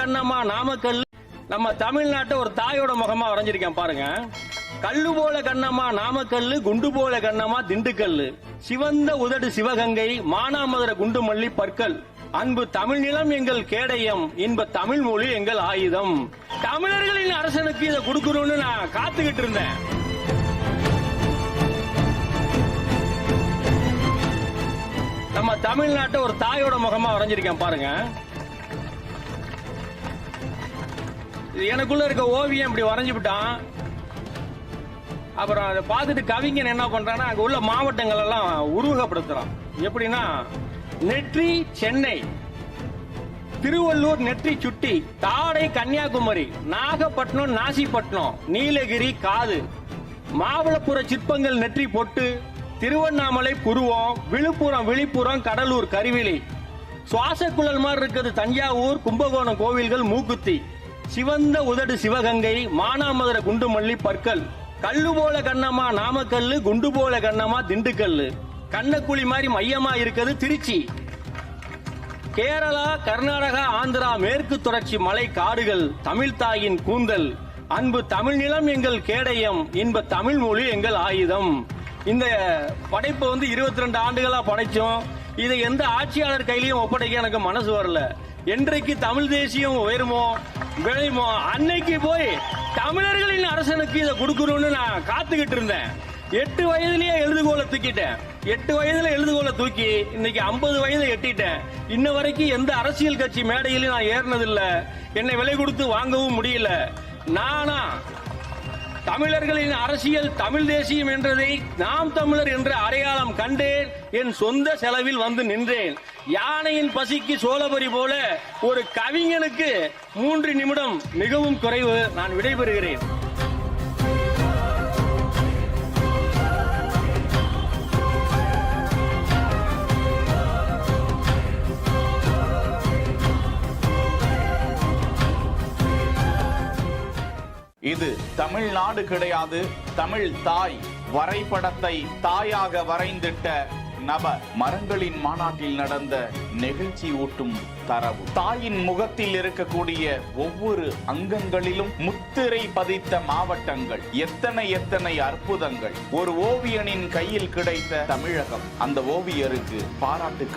கண்ணம்மா நாமக்கல். நம்ம தமிழ்நாட்டை ஒரு தாயோட முகமா வரைஞ்சிருக்கேன் பாருங்க. கல்லு போல கண்ணம்மா நாமக்கல்லு குண்டு போல கண்ணம்மா திண்டுக்கல்லு. சிவந்த உதடு சிவகங்கை மானாமதுர குண்டுமல்லி பற்கள். அன்பு தமிழ் நிலம் எங்கள் கேடயம் இன்ப தமிழ் மொழி எங்கள் ஆயுதம். தமிழர்களின் அரசனுக்கு இதை கொடுக்கணும்னு நான் காத்துக்கிட்டு இருந்தேன். நம்ம தமிழ்நாட்டை ஒரு தாயோட முகமா வரைஞ்சிருக்கேன் பாருங்க. எனக்குள்ள இருக்க ஓவியம் இப்படி வரைஞ்சு விட்டான். அப்புறம் அதை பார்த்துட்டு கவிஞன் என்ன பண்றான்னா அங்க உள்ள மாவட்டங்கள் எல்லாம் உருவகப்படுத்துறான். எப்படின்னா நெற்றி சென்னை திருவள்ளூர் நெற்றி சுட்டி தாடை கன்னியாகுமரி நாகப்பட்டினம் நாசிப்பட்டினம் நீலகிரி காது மாவளப்புற சிற்பங்கள் நெற்றி பொட்டு திருவண்ணாமலை புருவம் விழுப்புரம் விழிப்புரம் கடலூர் கருவிலி சுவாசக்குழல் மாதிரி இருக்கிறது தஞ்சாவூர் கும்பகோணம் கோவில்கள் மூக்குத்தி. சிவந்த உதடு சிவகங்கை மானாமதுர குண்டுமல்லி பற்கள் கல்லு போல கண்ணம்மா நாமக்கல்லு குண்டு போல கண்ணம்மா திண்டுக்கல்லு. கண்ணக்குழி மாதிரி மையமா இருக்குது திருச்சி. கேரளா கர்நாடகா ஆந்திரா மேற்கு தொடர்ச்சி மலை காடுகள் தமிழ் தாயின் கூந்தல். அன்பு தமிழ் நிலம் எங்கள் கேடயம் இன்ப தமிழ் மொழி எங்கள் ஆயுதம். இந்த படைப்பை வந்து 22 ரெண்டு ஆண்டுகளா படைச்சோம். இதை எந்த ஆட்சியாளர் கையிலையும் ஒப்படைக்க எனக்கு மனசு வரல. என்றைக்கு தமிழ் தேசியம் உயருமோ விளையுமோ? அன்னைக்கு போய் தமிழர்களின் அரசனுக்கு இதை கொடுக்கணும்னு நான் காத்துக்கிட்டு இருந்தேன். எட்டு வயதுலயே எழுதுகோலை தூக்கிட்டேன். எட்டு வயதுல எழுதுகோலை தூக்கி இன்னைக்கு ஐம்பது வயதை எட்டிட்டேன். இன்ன வரைக்கும் எந்த அரசியல் கட்சி மேடையிலும் நான் ஏறினதில்ல. என்னை விலை கொடுத்து வாங்கவும் முடியல. நானா தமிழர்களின் அரசியல் தமிழ் தேசியம் என்றதை நாம் தமிழர் என்ற அடையாளம் கண்டேன். என் சொந்த செலவில் வந்து நின்றேன். யானையின் பசிக்கு சோழபரி போல ஒரு கவிஞனுக்கு மூன்று நிமிடம் மிகவும் குறைவு. நான் விடைபெறுகிறேன். இது தமிழ்நாடு கிடையாது. தமிழ் தாய் வரைபடத்தை தாயாக வரைந்திட்ட நபர் மரங்களின் மாநாட்டில் நடந்த நெகிழ்ச்சி ஊட்டும் தரவு. தாயின் முகத்தில் இருக்கக்கூடிய ஒவ்வொரு அங்கங்களிலும் முத்திரை பதித்த மாவட்டங்கள் எத்தனை எத்தனை அற்புதங்கள். ஒரு ஓவியனின் கையில் கிடைத்த தமிழகம். அந்த ஓவியருக்கு பாராட்டு